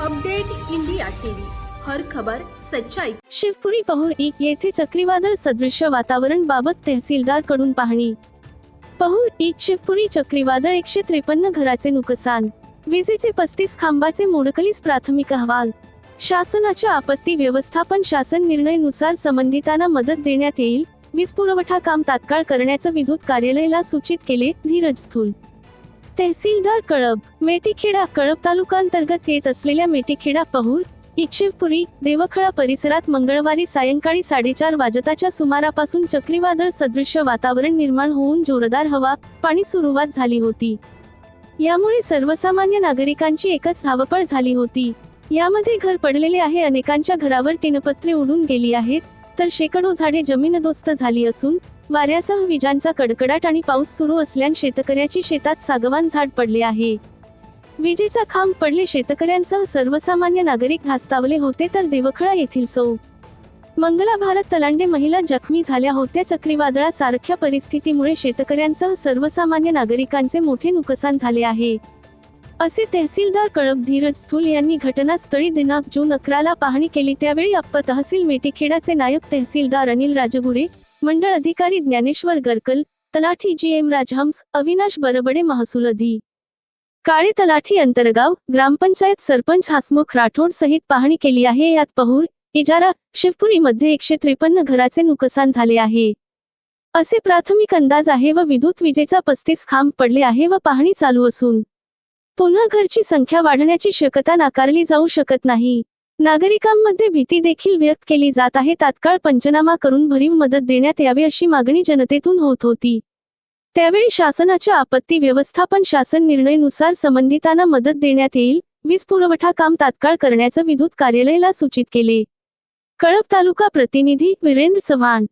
Update India TV. हर खबर सच्चाई. शिवपुरी पहुर एक येथे चक्रीवादळ सदृश्य वातावरण बाबत तहसीलदारकडून पाहणी. पहुर एक शिवपुरी चक्रीवादळ एकशे त्रेपन्न घराचे नुकसान. विजेचे पस्तीस खांबाचे मोडकलीस प्राथमिक अहवाल. शासनाच्या आपत्ती व्यवस्थापन शासन निर्णयनुसार संबंधितांना मदत देण्यात येईल. वीज पुरवठा काम तात्काळ करण्याचं विद्युत कार्यालयाला सूचित केले धीरज स्थूल तहसीलदार कळब मेटीखेडा कळब तालुकांतर्गत येत असलेल्या मेटीखेडा पहूर इक्षिवपुरी देवखळा परिसरात मंगळवारी सायंकाळी साडेचार वाजताच्या सुमारापासून चक्रीवादळ सदृश्य वातावरण निर्माण होऊन जोरदार हवा पाणी सुरुवात झाली होती. यामुळे सर्वसामान्य नागरिकांची एकच धावपळ झाली होती. यामध्ये घर पडलेले आहे अनेकांच्या घरावर टिनपत्रे उडून गेली आहेत तर शेकडो झाडे जमीनदोस्त झाली असून वाऱ्यासह विजांचा कडकडाट आणि पाऊस सुरू असल्याने शेतकऱ्याची शेतात सागवान झाड पडले आहे. विजेचा खांब पडले शेतकऱ्यांसह सर्वसामान्य नागरिक धास्तावले होते तर देवखळा येथील सौ. मंगला भारत तलांडे महिला जखमी झाल्या होत्या चक्रीवादळासारख्या परिस्थितीमुळे शेतकऱ्यांसह सर्वसामान्य नागरिकांचे मोठे नुकसान झाले आहे. असे तहसीलदार कळप धीरज स्थूल यांनी घटनास्थळी दिनांक जून अकराला पाहणी केली त्यावेळी अप्प तहसील मेटीखेडाचे नायब तहसीलदार अनिल राजगुरे मंडळ अधिकारी ज्ञानेश्वर गरकल तलाठी जी. एम. राजहंस अविनाश बरबडे महसूल अधि काळे तलाठी अंतरगाव ग्रामपंचायत सरपंच हासमुख राठोड सहित पाहणी केली आहे. यात पहूर इजारा शिवपुरीमध्ये एकशे त्रेपन्न घराचे नुकसान झाले आहे. असे प्राथमिक अंदाज आहे व विद्युत विजेचा पस्तीस खांब पडले आहे व पाहणी चालू असून पुन्हा घरची संख्या वाढण्याची शक्यता नाकारली जाऊ शकत नाही. नागरिकांमध्ये भीती देखील व्यक्त केली जात आहे. तात्काळ पंचनामा करून भरीव मदत देण्यात यावी अशी मागणी जनतेतून होत होती. त्यावेळी शासनाच्या आपत्ती व्यवस्थापन शासन निर्णयनुसार संबंधितांना मदत देण्यात येईल. वीज पुरवठा काम तात्काळ करण्याचं विद्युत कार्यालयाला सूचित केले. कळप तालुका प्रतिनिधी वीरेंद्र चव्हाण